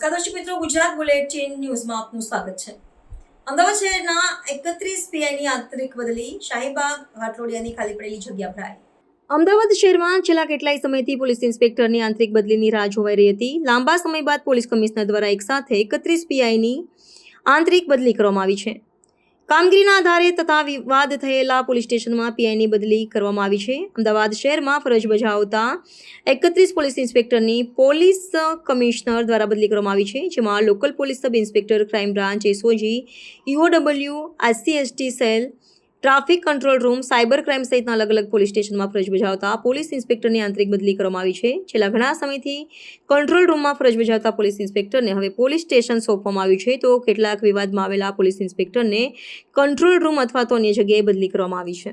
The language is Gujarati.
ગુજરાત બુલેટિન ન્યૂઝમાં આપનું સ્વાગત છે. અમદાવાદ શહેરના એકત્રીસ પીઆઈની આંતરિક બદલી શાહીબાગ હાટલોડિયાની ખાલી પડેલી જગ્યા ભરાઈ અમદાવાદ શહેરમાં છેલ્લા કેટલાય સમયથી પોલીસ ઇન્સ્પેક્ટરની આંતરિક બદલીની રાહ જોવાઈ રહી હતી. લાંબા સમય બાદ પોલીસ કમિશનર દ્વારા એકસાથે એકત્રીસ પીઆઈની આંતરિક બદલી કરવામાં આવી છે. કામગીરીના આધારે તથા વિવાદ થયેલા પોલીસ સ્ટેશનમાં પીઆઈની બદલી કરવામાં આવી છે. અમદાવાદ શહેરમાં ફરજ બજાવતા એકત્રીસ પોલીસ ઇન્સ્પેક્ટરની પોલીસ કમિશનર દ્વારા બદલી કરવામાં આવી છે, જેમાં local police sub inspector, crime branch, SOG, EOW SC ST cell traffic control room cyber crime સહિતના અલગ અલગ પોલીસ સ્ટેશનમાં ફરજ બજાવતા પોલીસ ઇન્સ્પેક્ટરની આંતરિક બદલી કરવામાં આવી છે. છેલ્લા ઘણા સમયથી કંટ્રોલ રૂમમાં ફરજ બજાવતા પોલીસ ઇન્સ્પેક્ટરને હવે પોલીસ સ્ટેશન સોંપવામાં આવ્યું છે. તો કેટલાક વિવાદમાં આવેલા પોલીસ ઇન્સ્પેક્ટરને કંટ્રોલ રૂમ અથવા તો અન્ય જગ્યાએ બદલી કરવામાં આવી છે.